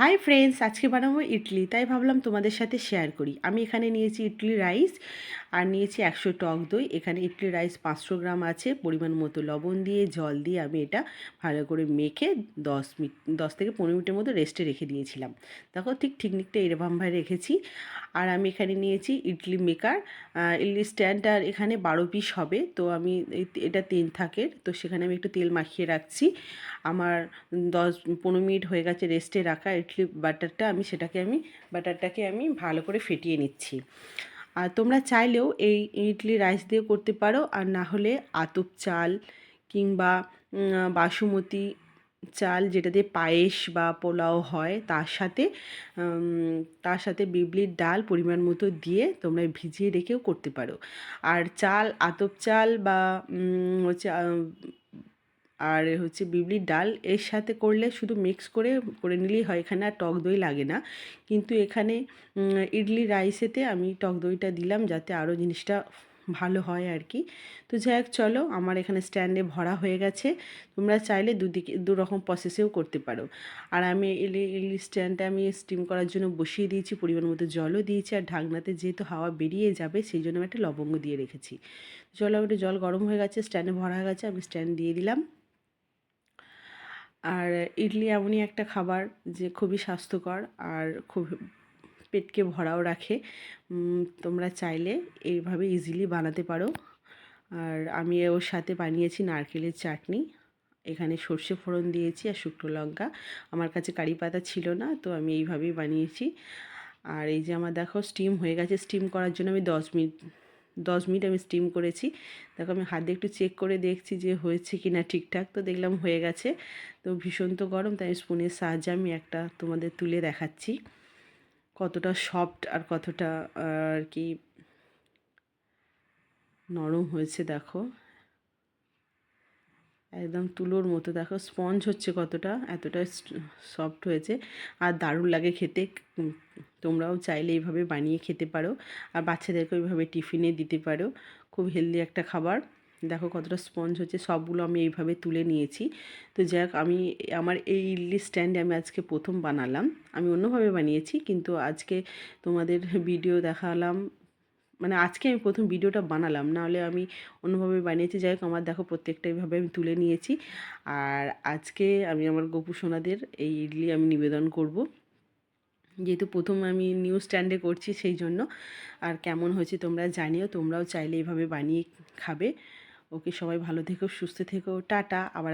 Hi friends আজকে বানাবো ইডলি, তাই ভাবলাম তোমাদের সাথে শেয়ার করি। আমি এখানে নিয়েছি ইডলি রাইস আর নিয়েছি একশো টক দই। এখানে ইডলি রাইস পাঁচশো গ্রাম আছে। পরিমাণ মতো লবণ দিয়ে, জল দিয়ে আমি এটা ভালো করে মেখে দশ মিনিট দশ থেকে পনেরো মিনিটের মতো রেস্টে রেখে দিয়েছিলাম। দেখো ঠিক ঠিকনিকটা এরকমভাবে রেখেছি। আর আমি এখানে নিয়েছি ইডলি মেকার ইডলি স্ট্যান্ড আর এখানে বারো পিস হবে। তো আমি এটা তিন থাকের। তো সেখানে আমি একটু তেল মাখিয়ে রাখছি। আমার দশ, পনেরো মিনিট হয়ে গেছে রেস্টে রাখা ইডলি বাটারটা। আমি সেটাকে আমি, বাটারটাকে আমি ভালো করে ফেটিয়ে নিচ্ছি। আর তোমরা চাইলেও এই ইডলি রাইস দিয়ে করতে পারো, আর না হলে আতপ চাল কিংবা বাসুমতি চাল যেটা দিয়ে পায়েস বা পোলাও হয়, তার সাথে তার সাথে বিবলির ডাল পরিমাণ মতো দিয়ে তোমরা ভিজিয়ে রেখেও করতে পারো। আর চাল, আতপ চাল বা হচ্ছে আর হচ্ছে বিবলির ডাল এর সাথে করলে শুধু মিক্স করে করে নিলেই হয়। এখানে আর টক দই লাগে না। কিন্তু এখানে ইডলি রাইসেতে আমি টক দইটা দিলাম যাতে আরও জিনিসটা ভালো হয় আর কি। তো যাই হোক, চলো আমার এখানে স্ট্যান্ডে ভরা হয়ে গেছে। তোমরা চাইলে দুদিকে, দু রকম প্রসেসেও করতে পারো। আর আমি ইলি ইলি স্ট্যান্ডটা আমি স্টিম করার জন্য বসিয়ে দিয়েছি, পরিমাণ মতো জলও দিয়েছি। আর ঢাকনাতে যেহেতু হাওয়া বেরিয়ে যাবে, সেই জন্য আমি একটা লবঙ্গ দিয়ে রেখেছি। চলো একটু জল গরম হয়ে গেছে স্ট্যান্ডে ভরা হয়ে গেছে, আমি স্ট্যান্ড দিয়ে দিলাম। আর ইডলি এমনই একটা খাবার যে খুবই স্বাস্থ্যকর আর খুব পেটকে ভরাও রাখে। তোমরা চাইলে এইভাবে ইজিলি বানাতে পারো। আর আমি ওর সাথে বানিয়েছি নারকেলের চাটনি। এখানে সর্ষে ফোড়ন দিয়েছি আর শুকনো লঙ্কা। আমার কাছে কারি পাতা ছিল না, তো আমি এইভাবেই বানিয়েছি। আর এই যে আমার দেখো স্টিম হয়ে গেছে। স্টিম করার জন্য আমি দশ মিনিট দশ মিনিট আমি স্টিম করেছি। দেখো আমি হাত দিয়ে একটু চেক করে দেখছি যে হয়েছে কি না ঠিকঠাক। তো দেখলাম হয়ে গেছে। তো ভীষণ তো গরম, তাই স্পুনের সাহায্যে আমি একটা তোমাদের তুলে দেখাচ্ছি। কতটা সফট আর কতটা আর কি নরম হয়েছে, দেখো। একদম তুলোর মতো। দেখো স্পঞ্জ হচ্ছে কতটা, এতটা সফট হয়েছে। আর দারুণ লাগে খেতে। তোমরাও চাইলে এইভাবে বানিয়ে খেতে পারো। আর বাচ্চাদেরকে ওইভাবে টিফিনে দিতে পারো। খুব হেলদি একটা খাবার। দেখো কতটা স্পঞ্জ হচ্ছে, সবগুলো আমি এইভাবে তুলে নিয়েছি। তো যাক, আমি আমার এই ইডলি স্ট্যান্ডে আমি আজকে প্রথম বানালাম। আমি অন্যভাবে বানিয়েছি, কিন্তু আজকে তোমাদের ভিডিও দেখালাম মানে আজকে আমি প্রথম ভিডিওটা বানালাম, নাহলে আমি অন্যভাবে বানিয়েছি। যাই হোক, আমার দেখো প্রত্যেকটা এইভাবে আমি তুলে নিয়েছি। আর আজকে আমি আমার গপু সোনাদের এই ইডলি আমি নিবেদন করব। যেহেতু প্রথম আমি নিউ স্ট্যান্ডে করছি সেই জন্য। আর কেমন হয়েছে তোমরা জানিও, তোমরাও চাইলে এইভাবে বানিয়ে খাবে। ওকে সবাই ভালো থেকো, সুস্থ থেকো, টাটা, আবার